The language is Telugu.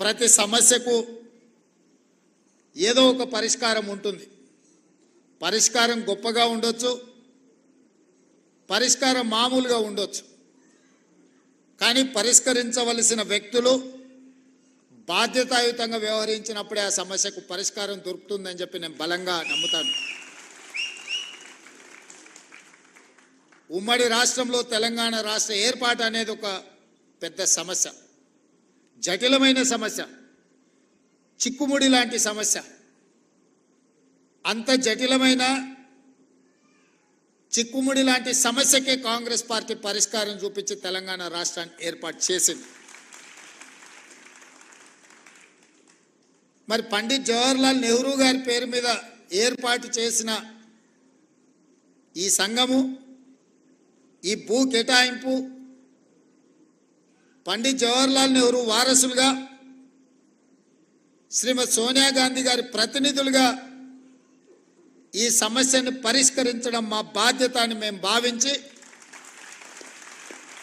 ప్రతి సమస్యకు ఏదో ఒక పరిష్కారం ఉంటుంది. పరిష్కారం గొప్పగా ఉండొచ్చు పరిష్కారం మామూలుగా ఉండొచ్చు. కానీ పరిష్కరించవలసిన వ్యక్తులు బాధ్యతాయుతంగా వ్యవహరించినప్పుడే ఆ సమస్యకు పరిష్కారం దొరుకుతుందని చెప్పి నేను బలంగా నమ్ముతాను. ఉమ్మడి రాష్ట్రంలో తెలంగాణ రాష్ట్ర ఏర్పాటు అనేది ఒక పెద్ద సమస్య. జటిలమైన సమస్య. చిక్కుముడి లాంటి సమస్య. అంత జటిలమైన చిక్కుముడి లాంటి సమస్యకే కాంగ్రెస్ పార్టీ పరిష్కారం చూపించి తెలంగాణ రాష్ట్రాన్ని ఏర్పాటు చేసింది. మరి పండిత్ జవహర్లాల్ నెహ్రూ గారి పేరు మీద ఏర్పాటు చేసిన ఈ సంఘము ఈ భూ కేటాయింపు పండిత్ జవహర్లాల్ నెహ్రూ వారసులుగా శ్రీమతి సోనియా గాంధీ గారి ప్రతినిధులుగా ఈ సమస్యను పరిష్కరించడం మా బాధ్యత అని మేము భావించి